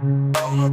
Bye.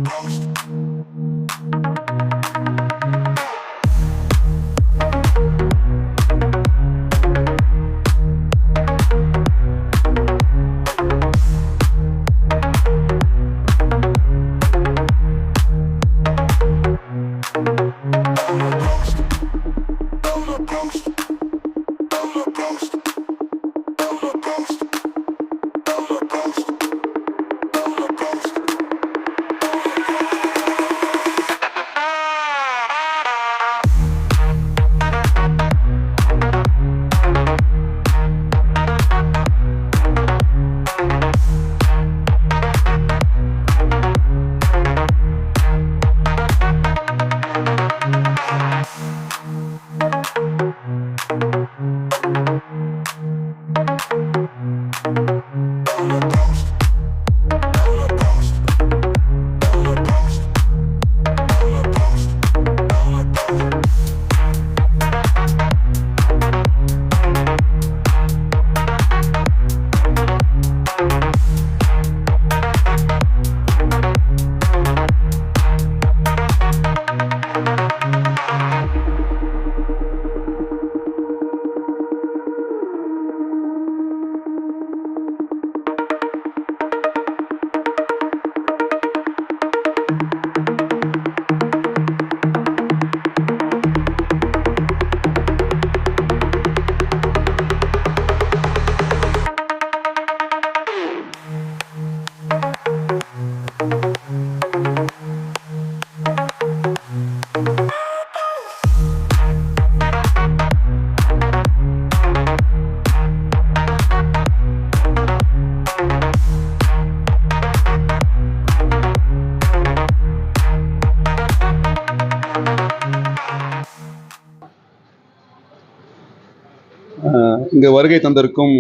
இங்கு வருகை தந்திருக்கும்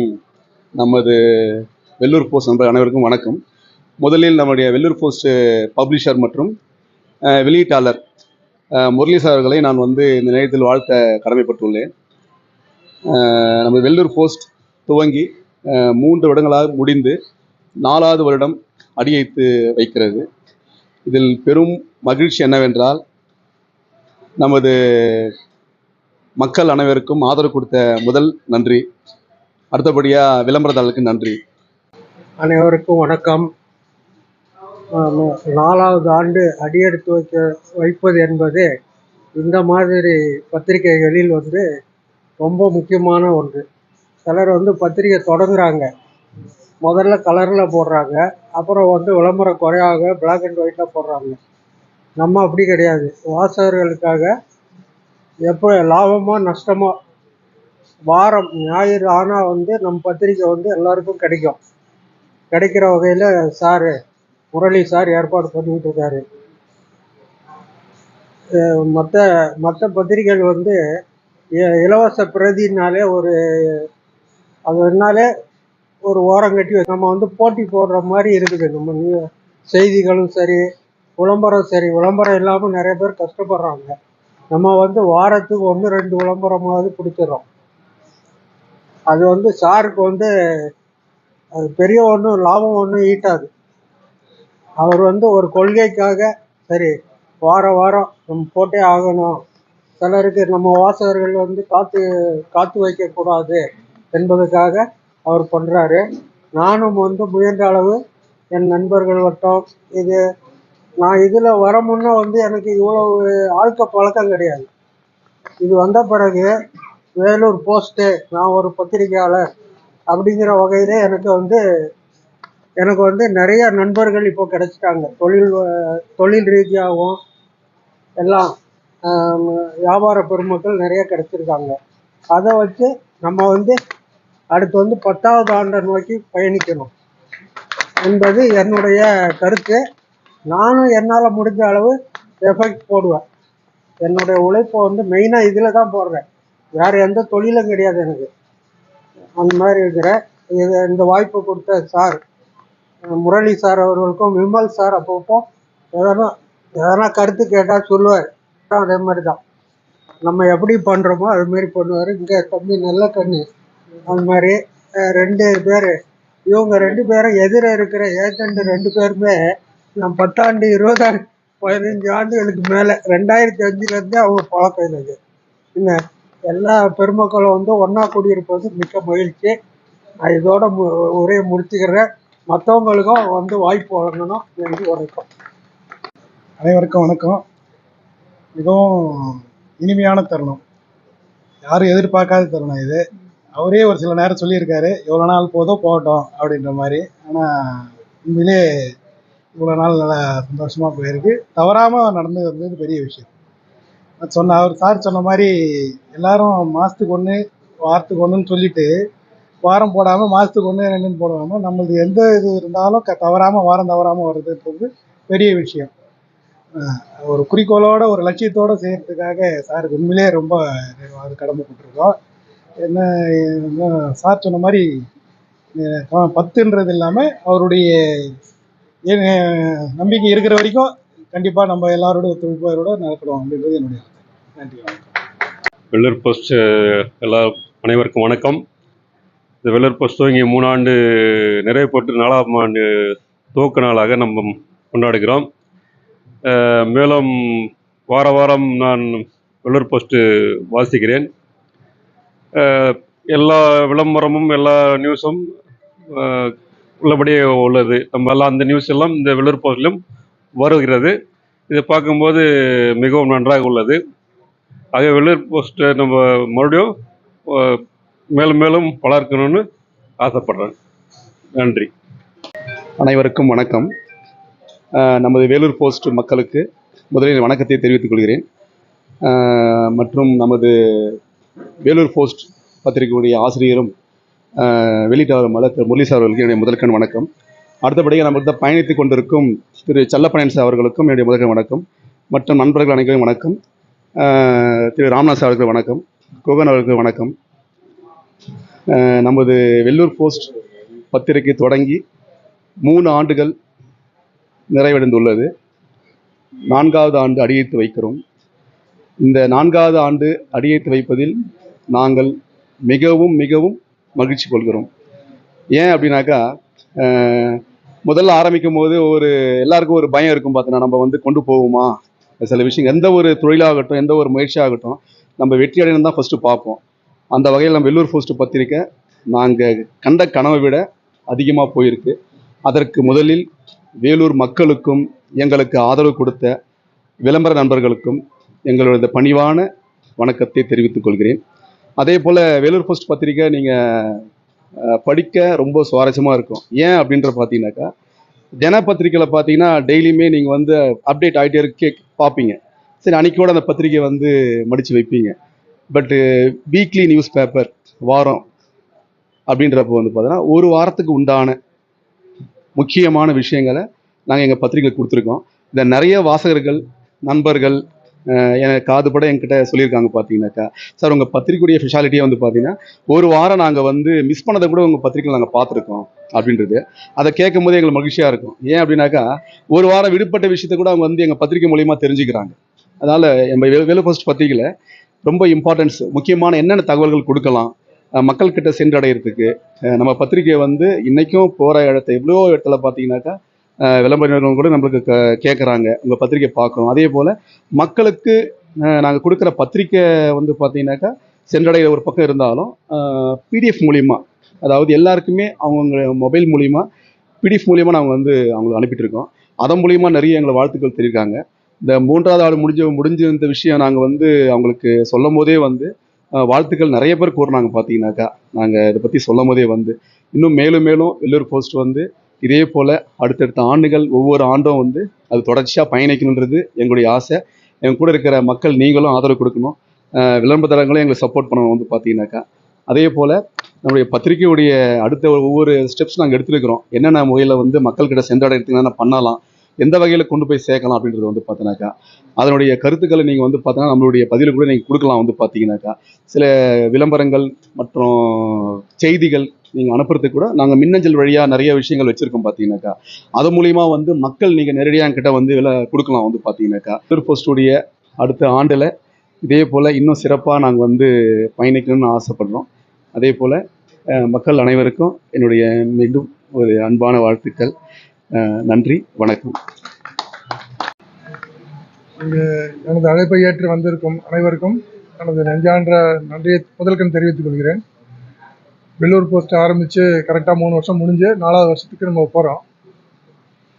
நமது வெள்ளூர் போஸ்ட் நண்பர் அனைவருக்கும் வணக்கம். முதலில் நம்முடைய வெள்ளூர் போஸ்ட் பப்ளிஷர் மற்றும் வெளியீட்டாளர் முரளி சார் அவர்களை நான் வந்து இந்த நேரத்தில் வாழ்த்த கடமைப்பட்டுள்ளேன். நம்ம வெள்ளூர் போஸ்ட் துவங்கி மூன்று வருடங்களாக முடிந்து நாலாவது வருடம் அடியைத்து வைக்கிறது. இதில் பெரும் மகிழ்ச்சி என்னவென்றால் நமது மக்கள் அனைவருக்கும் ஆதரவு கொடுத்த முதல் நன்றி. அடுத்தபடியாக விளம்பரதாளுக்கு நன்றி. அனைவருக்கும் வணக்கம். நாலாவது ஆண்டு அடியெடுத்து வைக்க வைப்பது என்பது இந்த மாதிரி பத்திரிகைகளில் வந்து ரொம்ப முக்கியமான ஒன்று. சிலர் வந்து பத்திரிகை தொடங்குறாங்க. முதல்ல கலரில் போடுறாங்க. அப்புறம் வந்து விளம்பரம் குறையாக பிளாக் அண்ட் ஒயிட்டில் போடுறாங்க. நம்ம அப்படி கிடையாது. வாசகர்களுக்காக எப்போ லாபமோ நஷ்டமோ வாரம் ஞாயிறு ஆனால் வந்து நம்ம பத்திரிக்கை வந்து எல்லாருக்கும் கிடைக்கும். கிடைக்கிற வகையில் சார் முரளி சார் ஏற்பாடு பண்ணிட்டு இருக்காரு. மற்ற மற்ற பத்திரிகைகள் வந்து இ- இலவச பிரதினாலே ஒரு அதனாலே ஒரு ஓரம் கட்டி நம்ம வந்து போட்டி போடுற மாதிரி இருக்குது. நம்ம நியூ- செய்திகளும் சரி விளம்பரம் சரி விளம்பரம் இல்லாமல் நிறைய பேர் கஷ்டப்படுறாங்க. நம்ம வந்து வாரத்துக்கு ஒன்று ரெண்டு விளம்பரமாவது பிடிச்சிடறோம். அது வந்து சாருக்கு வந்து அது பெரிய ஒன்றும் லாபம் ஒன்றும் ஈட்டாது. அவர் வந்து ஒரு கொள்கைக்காக சரி வார வாரம் நம்ம போட்டே ஆகணும். சிலருக்கு நம்ம வாசகர்கள் வந்து காத்து காத்து வைக்கக்கூடாது என்பதற்காக அவர் பண்ணுறாரு நானும் வந்து முயன்ற அளவு என் நண்பர்கள் வட்டம் இது நான் இதில் வர முன்னே வந்து எனக்கு இவ்வளவு ஆழ்க்க பழக்கம் கிடையாது. இது வந்த பிறகு வேலூர் போஸ்ட்டு நான் ஒரு பத்திரிகையாளர் அப்படிங்கிற வகையில் எனக்கு வந்து எனக்கு வந்து நிறைய நண்பர்கள் இப்போ கிடைச்சிட்டாங்க. தொழில் தொழில் ரீதியாகவும் எல்லாம் வியாபார பெருமக்கள் நிறைய கிடைச்சிருக்காங்க. அதை வச்சு நம்ம வந்து அடுத்து வந்து பத்தாவது ஆண்டை நோக்கி பயணிக்கணும். என்பது என்னுடைய கருத்து. நானும் என்னால் முடிஞ்ச அளவு எஃபெக்ட் போடுவேன். என்னுடைய உழைப்பை வந்து மெயினாக இதில் தான் போடுறேன். வேறு எந்த தொழிலும் கிடையாது எனக்கு. அந்த மாதிரி இருக்கிற இது இந்த வாய்ப்பு கொடுத்த சார் முரளி சார் அவர்களுக்கும் விமல் சார் அப்பப்போ எதனா எதனா கருத்து கேட்டால் சொல்லுவார். அதே மாதிரி தான் நம்ம எப்படி பண்ணுறோமோ அது மாதிரி பண்ணுவார். இங்கே தம்பி நல்ல கண்ணு. அது மாதிரி ரெண்டு பேர் இவங்க ரெண்டு பேரும் எதிர இருக்கிற ஏஜெண்ட் ரெண்டு பேருமே நான் பத்தாண்டு இருபதாண்டு பதினஞ்சு ஆண்டுகளுக்கு மேலே ரெண்டாயிரத்தி அஞ்சுலேருந்தே அவங்க பழக்கம் எனக்கு என்ன எல்லா பெருமக்களும் வந்து ஒன்றா கூடியிருப்பது மிக்க மகிழ்ச்சி. நான் இதோட மு உரையை முடிச்சுக்கிறேன். மற்றவங்களுக்கும் வந்து வாய்ப்பு வழங்கணும் நன்றி வணக்கம். அனைவருக்கும் வணக்கம். மிகவும் இனிமையான தருணம். யாரும் எதிர்பார்க்காத தருணம் இது. அவரே ஒரு சில நேரம் சொல்லியிருக்காரு எவ்வளோ நாள் போதும் போகட்டும் அப்படின்ற மாதிரி. ஆனால் உண்மையிலே இவ்வளோ நாள் நல்லா சந்தோஷமாக போயிருக்கு. தவறாமல் நடந்து வந்தது பெரிய விஷயம். சொன்ன அவர் சார் சொன்ன மாதிரி எல்லாரும் மாதத்துக்கு ஒன்று வாரத்துக்கு ஒன்றுன்னு சொல்லிட்டு வாரம் போடாமல் மாதத்துக்கு ஒன்று ரெண்டுன்னு போடாமல் நம்மளது எந்த இது இருந்தாலும் க தவறாமல் வாரம் தவறாமல் வர்றதுன்றது பெரிய விஷயம். ஒரு குறிக்கோளோட ஒரு லட்சியத்தோடு செய்கிறதுக்காக சாருக்கு உண்மையிலே ரொம்ப அது கடமைப்பட்டிருக்கோம். என்ன என்ன சார் சொன்ன மாதிரி பத்துன்றது இல்லாமல் அவருடைய நம்பிக்கை இருக்கிற வரைக்கும் கண்டிப்பாக நம்ம எல்லாரோட ஒத்துழைப்போட நடக்கிறோம் அப்படின்றது என்னுடைய நன்றி வணக்கம். வெள்ளூர் போஸ்ட் எல்லா அனைவருக்கும் வணக்கம். இந்த வெள்ளூர் போஸ்ட் துவங்கி மூணாண்டு நிறைவு பெற்று நாலாம் ஆண்டு துவக்க நாளாக நம்ம கொண்டாடுகிறோம். மேலும் வார வாரம் நான் வெள்ளூர் போஸ்ட்டு வாசிக்கிறேன். எல்லா விளம்பரமும் எல்லா நியூஸும் உள்ளபடியே உள்ளது. நம்ம எல்லாம் அந்த நியூஸ் எல்லாம் இந்த வெள்ளூர் வருகிறது. இதை பார்க்கும்போது மிகவும் நன்றாக உள்ளது. ஆக வெள்ளூர் போஸ்ட்டை நம்ம மறுபடியும் மேலும் மேலும் வளர்க்கணும்னு ஆசைப்படுறேன். நன்றி. அனைவருக்கும் வணக்கம். நமது வேலூர் போஸ்ட் மக்களுக்கு முதலில் வணக்கத்தை தெரிவித்துக் கொள்கிறேன். மற்றும் நமது வேலூர் போஸ்ட் பத்திரிகையுடைய ஆசிரியரும் அஹ் மலர் திரு முரளி சார் அவர்களுக்கு என்னுடைய முதல்கண் வணக்கம். அடுத்தபடியாக நம்மகிட்ட பயணித்துக் கொண்டிருக்கும் திரு செல்லப்பனையன் சார் அவர்களுக்கும் என்னுடைய முதல்கண் வணக்கம். மற்றும் நண்பர்கள் அனைவரும் வணக்கம். திரு ராம்நாத் சார் வணக்கம். கோகன் அவர்களுக்கு வணக்கம். நமது வெள்ளூர் போஸ்ட் பத்திரிகை தொடங்கி மூணு ஆண்டுகள் நிறைவடைந்துள்ளது. நான்காவது ஆண்டு அடியெடுத்து வைக்கிறோம். இந்த நான்காவது ஆண்டு அடியெடுத்து வைப்பதில் நாங்கள் மிகவும் மிகவும் மகிழ்ச்சி கொள்கிறோம். ஏன் அப்படின்னாக்கா முதல்ல ஆரம்பிக்கும் போது ஒரு எல்லாருக்கும் ஒரு பயம் இருக்கும் பார்த்தீங்கன்னா நம்ம வந்து கொண்டு போவோமா? சில விஷயம் எந்த ஒரு தொழிலாகட்டும் எந்த ஒரு முயற்சியாகட்டும் நம்ம வெற்றி அடையணும் தான் ஃபஸ்ட்டு பார்ப்போம். அந்த வகையில் நம்ம வெள்ளூர் போஸ்ட் பத்திரிக்கை நாங்கள் கண்ட கனவை விட அதிகமாக போயிருக்கு. அதற்கு முதலில் வேலூர் மக்களுக்கும் எங்களுக்கு ஆதரவு கொடுத்த விளம்பர நண்பர்களுக்கும் எங்களோட பணிவான வணக்கத்தை தெரிவித்துக் கொள்கிறேன். அதே போல் வேலூர் போஸ்ட் பத்திரிக்கை நீங்கள் படிக்க ரொம்ப சுவாரஸ்யமாக இருக்கும். ஏன் அப்படின்ற பார்த்தீங்கன்னாக்கா தினப்பத்திரிக்கையில் பார்த்தீங்கன்னா டெய்லியுமே நீங்கள் வந்து அப்டேட் ஆகிட்டே இருக்கே பார்ப்பீங்க சரி அன்னைக்கோட அந்த பத்திரிக்கை வந்து மடித்து வைப்பீங்க. பட்டு வீக்லி நியூஸ் பேப்பர் வாரம் அப்படின்றப்போ வந்து பார்த்தீங்கன்னா ஒரு வாரத்துக்கு உண்டான முக்கியமான விஷயங்களை நாங்கள் எங்கள் பத்திரிகையில் கொடுத்துருக்கோம். இதை நிறைய வாசகர்கள் நண்பர்கள் என் காது காதுபட என்கிட்ட சொல்லியிருக்காங்க பார்த்தீங்கன்னாக்கா. சார் உங்கள் பத்திரிக்கையுடைய ஸ்பெஷாலிட்டியே வந்து பார்த்தீங்கன்னா ஒரு வாரம் நாங்கள் வந்து மிஸ் பண்ணதை கூட உங்கள் பத்திரிக்கையில் நாங்கள் பார்த்துருக்கோம் அப்படின்றது. அதை கேட்கும் போது எங்களுக்கு மகிழ்ச்சியாக இருக்கும். ஏன் அப்படின்னாக்கா ஒரு வாரம் விடுபட்ட விஷயத்தை கூட அவங்க வந்து எங்கள் பத்திரிக்கை மூலியமாக தெரிஞ்சுக்கிறாங்க. அதனால் நம்ம வேலு வேலு போஸ்ட் பத்திரிக்கையில் ரொம்ப இம்பார்ட்டன்ஸ் முக்கியமான என்னென்ன தகவல்கள் கொடுக்கலாம் மக்கள்கிட்ட சென்றடைகிறதுக்கு நம்ம பத்திரிக்கையை வந்து இன்றைக்கும் போகிற இடத்த எவ்வளோ இடத்துல பார்த்தீங்கன்னாக்கா விளம்பர நிறுவனம் கூட நம்மளுக்கு க கேட்குறாங்க உங்கள் பத்திரிக்கை பார்க்கணும் அதே போல் மக்களுக்கு நாங்கள் கொடுக்குற பத்திரிக்கை வந்து பார்த்தீங்கன்னாக்கா சென்றடைகிற ஒரு பக்கம் இருந்தாலும் பிடிஎஃப் மூலிமா அதாவது எல்லாருக்குமே அவங்கவுங்க மொபைல் மூலிமா பிடிஎஃப் மூலியமாக நாங்கள் வந்து அவங்களுக்கு அனுப்பிட்டுருக்கோம். அதன் மூலிமா நிறைய எங்களை வாழ்த்துக்கள் தெரிவிக்காங்க இந்த மூன்றாவது ஆடு முடிஞ்ச முடிஞ்ச இந்த விஷயம் நாங்கள் வந்து அவங்களுக்கு சொல்லும் போதே வந்து வாழ்த்துக்கள் நிறைய பேர் கூறினாங்க பார்த்தீங்கன்னாக்கா நாங்கள் இதை பற்றி சொல்லும் போதே வந்து இன்னும் மேலும் மேலும் வெள்ளூர் போஸ்ட் வந்து இதே போல் அடுத்தடுத்த ஆண்டுகள் ஒவ்வொரு ஆண்டும் வந்து அது தொடர்ச்சியாக பயணிக்கணுன்றது எங்களுடைய ஆசை. எங்க கூட இருக்கிற மக்கள் நீங்களும் ஆதரவு கொடுக்கணும். விளம்பரங்களும் எங்களை எங்களுக்கு சப்போர்ட் பண்ணணும் வந்து பார்த்தீங்கன்னாக்கா. அதே போல் நம்முடைய பத்திரிகையுடைய அடுத்த ஒவ்வொரு ஸ்டெப்ஸ் நாங்கள் எடுத்துருக்கிறோம். என்னென்ன முறையில் வந்து மக்கள்கிட்ட சென்றடைறதுக்கு என்னென்ன பண்ணலாம் எந்த வகையில் கொண்டு போய் சேர்க்கலாம் அப்படின்றது வந்து பார்த்தீங்கன்னாக்கா அதனுடைய கருத்துக்களை நீங்கள் வந்து பார்த்தீங்கன்னா நம்மளுடைய பதில் கூட நீங்கள் கொடுக்கலாம் வந்து பார்த்தீங்கன்னாக்கா சில விளம்பரங்கள் மற்றும் செய்திகள் நீங்கள் அனுப்புறதுக்கு கூட நாங்கள் மின்னஞ்சல் வழியாக நிறைய விஷயங்கள் வச்சுருக்கோம் பார்த்தீங்கன்னாக்கா அது மூலிமா வந்து மக்கள் நீங்கள் நேரடியாக கிட்ட வந்து விலை கொடுக்கலாம் வந்து பார்த்தீங்கன்னாக்கா திருப்பூர் போஸ்டுடைய அடுத்த ஆண்டில் இதே போல் இன்னும் சிறப்பாக நாங்கள் வந்து பயணிக்கணும்னு ஆசைப்படுறோம். அதே போல் மக்கள் அனைவருக்கும் என்னுடைய மீண்டும் ஒரு அன்பான வாழ்த்துக்கள். நன்றி வணக்கம். எனது அழைப்பை ஏற்று வந்திருக்கும் அனைவருக்கும் எனது நெஞ்சான்ற நன்றியை முதல்கண் தெரிவித்துக் கொள்கிறேன். வெள்ளூர் போஸ்ட் ஆரம்பித்து கரெக்டாக மூணு வருஷம் முடிஞ்சு நாலாவது வருஷத்துக்கு நம்ம போகிறோம்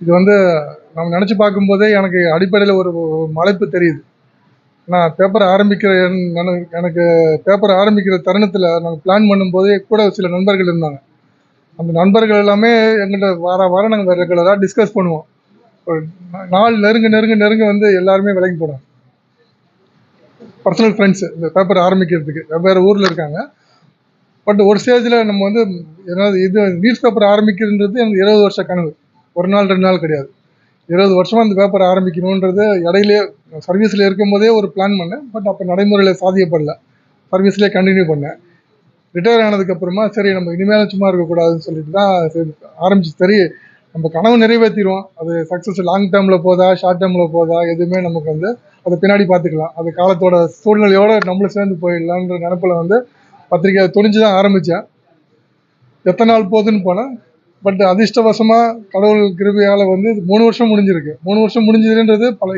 இது வந்து நம்ம நினச்சி பார்க்கும்போதே எனக்கு அடிப்படையில் ஒரு மலைப்பு தெரியுது. நான் பேப்பர் ஆரம்பிக்கிற என்- எனக்கு- எனக்கு பேப்பர் ஆரம்பிக்கிற தருணத்தில் நாங்கள் பிளான் பண்ணும்போதே கூட சில நண்பர்கள் இருந்தாங்க. அந்த நண்பர்கள் எல்லாமே எங்கள்கிட்ட வார வாரம் நாங்கள் ரெகுலராக டிஸ்கஸ் பண்ணுவோம். ஒரு நாள் நெருங்க நெருங்க நெருங்க வந்து எல்லாருமே விலகி போனாங்க பர்சனல் ஃப்ரெண்ட்ஸு இந்த பேப்பர் ஆரம்பிக்கிறதுக்கு. வெவ்வேறு ஊரில் இருக்காங்க. பட் ஒரு ஸ்டேஜில் நம்ம வந்து ஏதாவது இது நியூஸ் பேப்பர் ஆரம்பிக்கிறதுன்றது எனக்கு இருபது வருஷ கனவு. ஒரு நாள் ரெண்டு நாள் கிடையாது. இருபது வருஷமாக அந்த பேப்பர் ஆரம்பிக்கணுன்றது இடையிலே சர்வீஸில் இருக்கும்போதே ஒரு பிளான் பண்ணேன். பட் அப்போ நடைமுறையில் சாதியப்படல சர்வீஸ்லேயே கண்டினியூ பண்ணேன். ரிட்டையர் ஆனதுக்கப்புறமா சரி நம்ம இனிமேல் சும்மா இருக்கக்கூடாதுன்னு சொல்லிட்டு தான் சரி ஆரம்பிச்சு சரி நம்ம கனவு நிறைவேற்றிடுவோம் அது சக்ஸஸ் லாங் டேர்மில் போதா ஷார்ட் டேர்மில் போதா எதுவுமே நமக்கு வந்து அதை பின்னாடி பார்த்துக்கலாம். அது காலத்தோட சூழ்நிலையோட நம்மளும் சேர்ந்து போயிடலான்ற நினப்பில் வந்து பத்திரிக்கை துணிஞ்சு தான் ஆரம்பித்தேன் எத்தனை நாள் போகுதுன்னு போனேன். பட் அதிர்ஷ்டவசமாக கடவுள் கிருபையால் வந்து இது மூணு வருஷம் முடிஞ்சிருக்கு. மூணு வருஷம் முடிஞ்சதுன்றது பல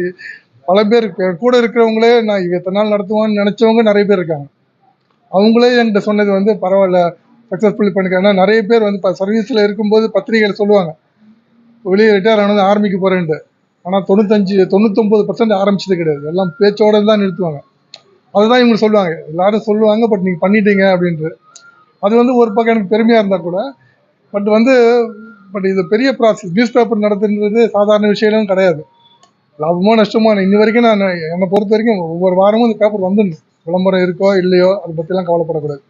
பல பேர் கூட இருக்கிறவங்களே நான் எத்தனை நாள் நடத்துவான்னு நினச்சவங்க நிறைய பேர் இருக்காங்க. அவங்களே என்கிட்ட சொன்னது வந்து பரவாயில்ல சக்ஸஸ்ஃபுல்லி பண்ணிக்க நிறைய பேர் வந்து இப்போ சர்வீஸில் இருக்கும்போது பத்திரிகையில் சொல்லுவாங்க. வெளியே ரிட்டையர் ஆனது ஆரம்பிக்க போகிறேன்ட்டு ஆனால் தொண்ணூத்தஞ்சு தொண்ணூத்தொம்பது பர்சன்ட் ஆரம்பிச்சது கிடையாது. எல்லாம் பேச்சோட தான் நிறுத்துவாங்க. அதுதான் இவங்க சொல்லுவாங்க. எல்லாரும் சொல்லுவாங்க பட் நீங்கள் பண்ணிட்டீங்க அப்படின்ட்டு. அது வந்து ஒரு பக்கம் எனக்கு பெருமையாக இருந்தால் கூட பட் வந்து பட் இது பெரிய ப்ராசஸ் நியூஸ் பேப்பர் நடத்துன்றது சாதாரண விஷயம்லாம் கிடையாது. லாபமோ நஷ்டமோ நான் இன்னி வரைக்கும் நான் என்னை பொறுத்த வரைக்கும் ஒவ்வொரு வாரமும் இந்த பேப்பர் வந்துடணும். விளம்பரம் இருக்கோ இல்லையோ அதை பற்றிலாம் கவலைப்படக்கூடாது.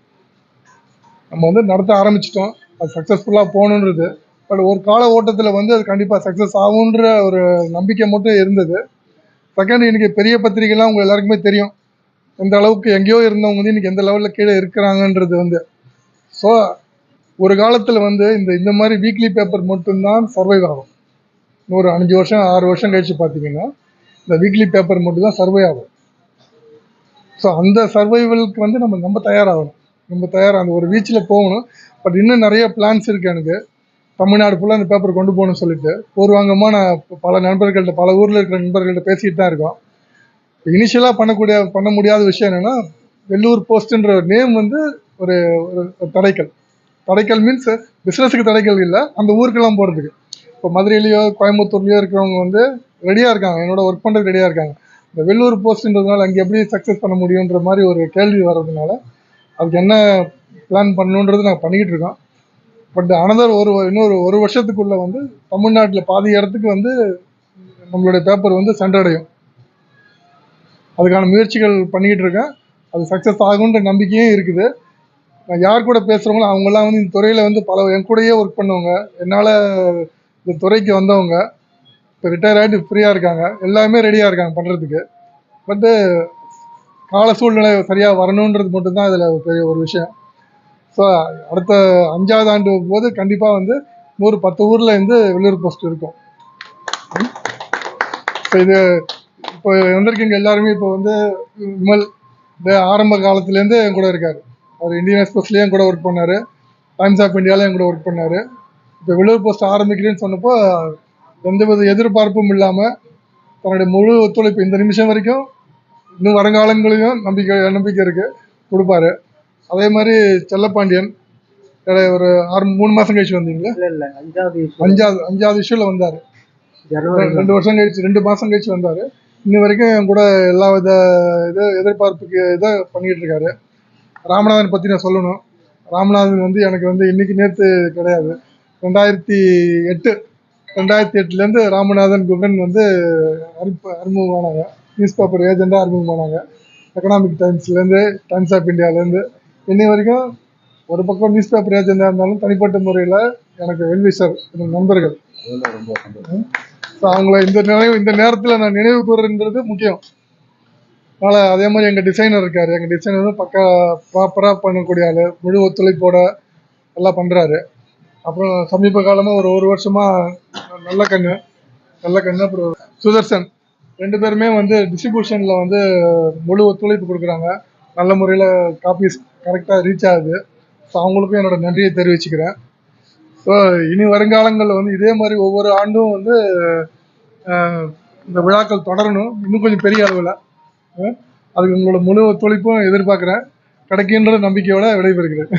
நம்ம வந்து நடத்த ஆரம்பிச்சிட்டோம். அது சக்ஸஸ்ஃபுல்லாக போகணுன்றது. பட் ஒரு கால ஓட்டத்தில் வந்து அது கண்டிப்பாக சக்ஸஸ் ஆகுன்ற ஒரு நம்பிக்கை மட்டும் இருந்தது. செகண்ட் இன்றைக்கி பெரிய பத்திரிகைலாம் உங்கள் எல்லாருக்குமே தெரியும். எந்த அளவுக்கு எங்கேயோ இருந்தவங்க வந்து இன்றைக்கி எந்த லெவலில் கீழே இருக்கிறாங்கன்றது வந்து. ஸோ ஒரு காலத்தில் வந்து இந்த இந்த மாதிரி வீக்லி பேப்பர் மட்டும்தான் சர்வைவ் ஆகும். இன்னொரு அஞ்சு வருஷம் ஆறு வருஷம் கழிச்சு பார்த்தீங்கன்னா இந்த வீக்லி பேப்பர் மட்டும் தான் சர்வை ஆகும். ஸோ அந்த சர்வைவலுக்கு வந்து நம்ம நம்ம தயாராகணும். நம்ம தயாராக அந்த ஒரு வீச்சில் போகணும். பட் இன்னும் நிறைய பிளான்ஸ் இருக்குது எனக்கு. தமிழ்நாடு ஃபுல்லாக அந்த பேப்பர் கொண்டு போகணும்னு சொல்லிட்டு. பூர்வாங்கமாக நான் பல நண்பர்கள்ட்ட பல ஊரில் இருக்கிற நண்பர்கள்ட்ட பேசிகிட்டு தான் இருக்கோம். இனிஷியலாக பண்ணக்கூடிய பண்ண முடியாத விஷயம் என்னென்னா வெள்ளூர் போஸ்ட்ன்ற ஒரு நேம் வந்து ஒரு ஒரு தடைக்கல். தடைக்கல் மீன்ஸ் பிஸ்னஸுக்கு தடைக்கல் இல்லை அந்த ஊருக்கெல்லாம் போகிறதுக்கு இப்போ மதுரையிலையோ கோயம்புத்தூர்லையோ இருக்கிறவங்க வந்து ரெடியாக இருக்காங்க. என்னோட ஒர்க் பண்ணுறதுக்கு ரெடியாக இருக்காங்க. இந்த வெள்ளூர் போஸ்ட்ன்றதுனால அங்கே எப்படி சக்ஸஸ் பண்ண முடியுன்ற மாதிரி ஒரு கேள்வி வர்றதுனால அதுக்கு என்ன பிளான் பண்ணணுன்றது நாங்கள் பண்ணிக்கிட்டு இருக்கோம். பட் அனதர் ஒரு இன்னொரு ஒரு வருஷத்துக்குள்ளே வந்து தமிழ்நாட்டில் பாதி இடத்துக்கு வந்து நம்மளுடைய பேப்பர் வந்து சென்றடையும். அதுக்கான முயற்சிகள் பண்ணிக்கிட்டு இருக்கேன். அது சக்ஸஸ் ஆகுன்ற நம்பிக்கையும் இருக்குது. நான் யார் கூட பேசுகிறவங்களோ அவங்கெல்லாம் வந்து இந்த துறையில் வந்து பல என் கூடயே ஒர்க் பண்ணவங்க. என்னால் இந்த துறைக்கு வந்தவங்க. இப்போ ரிட்டையர் ஆகிட்டு ஃப்ரீயாக இருக்காங்க. எல்லாமே ரெடியாக இருக்காங்க பண்ணுறதுக்கு பட்டு கால சூழ்நிலை சரியாக வரணுன்றது மட்டும்தான் இதில் பெரிய ஒரு விஷயம். ஸோ அடுத்த அஞ்சாவது ஆண்டு போது கண்டிப்பாக வந்து நூறு பத்து ஊரில் இருந்து வெளியூர் போஸ்ட் இருக்கும். ஸோ இது இப்போ வந்திருக்கீங்க எல்லாருமே இப்போ வந்து விமல் இந்த ஆரம்ப காலத்துலேருந்து என் கூட இருக்கார். அவர் இந்தியன் எக்ஸ்பிரஸ்லேயும் என் கூட ஒர்க் பண்ணார். டைம்ஸ் ஆஃப் இந்தியாவில் என் கூட ஒர்க் பண்ணார். இப்போ வெளியூர் போஸ்ட் ஆரம்பிக்கிறேன்னு சொன்னப்போ எந்தவித எதிர்பார்ப்பும் இல்லாமல் தன்னுடைய முழு ஒத்துழைப்பு இந்த நிமிஷம் வரைக்கும் இன்னும் வருங்காலங்களையும் நம்பிக்கை நம்பிக்கை இருக்குது கொடுப்பாரு. அதே மாதிரி செல்லப்பாண்டியன் ஒரு ஆறு மூணு மாதம் கழிச்சு வந்தீங்களா? இல்லை அஞ்சாவது. அஞ்சாவது அஞ்சாவது இஷ்யூவில் வந்தார். ரெண்டு வருஷம் கழிச்சு ரெண்டு மாதம் கழிச்சு வந்தார். இன்னி வரைக்கும் என் கூட எல்லா வித இது எதிர்பார்ப்புக்கு இதை பண்ணிக்கிட்டு இருக்காரு. ராமநாதன் பற்றி நான் சொல்லணும். ராமநாதன் வந்து எனக்கு வந்து இன்னைக்கு நேற்று கிடையாது. ரெண்டாயிரத்தி எட்டு ரெண்டாயிரத்தி எட்டுலேருந்து ராமநாதன் குகன் வந்து அறிமுக அறிமுகமானாங்க. நியூஸ் பேப்பர் ஏஜெண்டாக அறிமுகமானாங்க. எக்கனாமிக் டைம்ஸ்லேருந்து டைம்ஸ் ஆஃப் இந்தியாவிலேருந்து இன்னி வரைக்கும் ஒரு பக்கம் நியூஸ் பேப்பர் ஏஜெண்டாக இருந்தாலும் தனிப்பட்ட முறையில் எனக்கு வெல்விஷர் எனக்கு நண்பர்கள். ஸோ அவங்கள இந்த நினைவு இந்த நேரத்தில் நான் நினைவு கூறுன்றது முக்கியம். அதனால் அதே மாதிரி எங்கள் டிசைனர் இருக்கார். எங்கள் டிசைனர் வந்து பக்கா ப்ராப்பராக பண்ணக்கூடிய ஆள். முழு ஒத்துழைப்போட எல்லாம் பண்ணுறாரு அப்புறம் சமீப காலமாக ஒரு ஒரு வருஷமாக நல்ல கண்ணு. நல்ல கண்ணு அப்புறம் சுதர்சன். ரெண்டு பேருமே வந்து டிஸ்ட்ரிபியூஷனில் வந்து முழு ஒத்துழைப்பு கொடுக்குறாங்க. நல்ல முறையில் காப்பீஸ் கரெக்டாக ரீச் ஆகுது. ஸோ அவங்களுக்கும் என்னோட நன்றியை தெரிவிச்சுக்கிறேன். ஸோ இனி வருங்காலங்களில் வந்து இதே மாதிரி ஒவ்வொரு ஆண்டும் வந்து இந்த விழாக்கள் தொடரணும். இன்னும் கொஞ்சம் பெரிய அளவில். அதுக்கு உங்களோட முழு ஒத்துழைப்பும் எதிர்பார்க்குறேன். கிடைக்கின்ற நம்பிக்கையோட விடைபெறுகிறேன்.